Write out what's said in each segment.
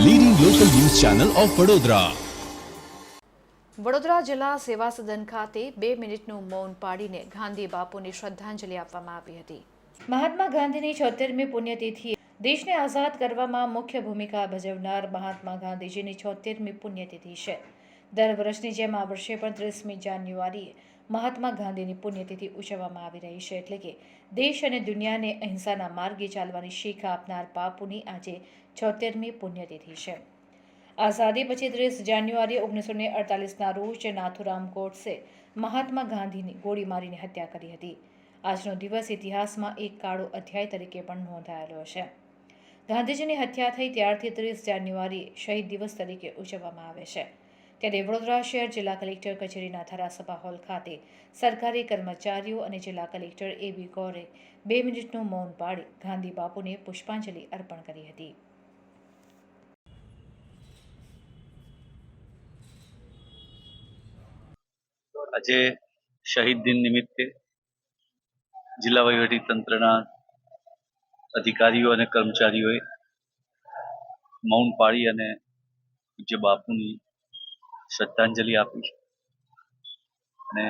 Channel of Vadodara Vadodara જિલ્લા સેવા સદન ખાતે બે મિનિટનું મૌન પાડીને ગાંધી બાપુને શ્રદ્ધાંજલિ આપવામાં આવી હતી. મહાત્મા ગાંધીની છોતેરમી પુણ્યતિથિ દેશને આઝાદ કરવામાં મુખ્ય ભૂમિકા ભજવનાર મહાત્મા ગાંધીજીની છોતેરમી પુણ્યતિથિ છે. દર વર્ષની જેમ આ વર્ષે પણ ત્રીસમી જાન્યુઆરીએ મહાત્મા ગાંધીની પુણ્યતિથિ ઉજવવામાં આવી રહી છે એટલે કે દેશ અને દુનિયાને અહિંસાના માર્ગે ચાલવાની શીખ આપનાર બાપુની આજે છોતેરમી પુણ્યતિથિ છે. આઝાદી પછી ત્રીસ જાન્યુઆરી ઓગણીસો ને અડતાલીસના રોજ નાથુરામ ગોડસે મહાત્મા ગાંધીની ગોળી મારીને હત્યા કરી હતી. આજનો દિવસ ઇતિહાસમાં એક કાળો અધ્યાય તરીકે પણ નોંધાયેલો છે. ગાંધીજીની હત્યા થઈ ત્યારથી ત્રીસ જાન્યુઆરી શહીદ દિવસ તરીકે ઉજવવામાં આવે છે. ત્યારે વડોદરા શહેર જિલ્લા કલેક્ટર કચેરીના ધારાસભા હોલ ખાતે સરકારી કર્મચારીઓ અને જિલ્લા કલેક્ટર એ બી ગૌરે બે મિનિટનું મૌન પાડી ગાંધી બાપુને પુષ્પાંજલિ અર્પણ કરી હતી. આજે શહીદ દિન નિમિત્તે જિલ્લા વહીવટી તંત્રના અધિકારીઓ અને કર્મચારીઓએ મૌન પાળી અને પૂજ્ય બાપુની શ્રદ્ધાંજલિ આપી અને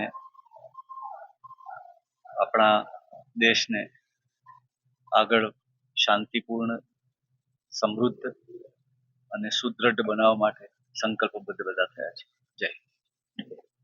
આપણા દેશને આગળ શાંતિપૂર્ણ, સમૃદ્ધ અને સુદૃઢ બનાવવા માટે સંકલ્પબદ્ધ બધા થયા છે જય.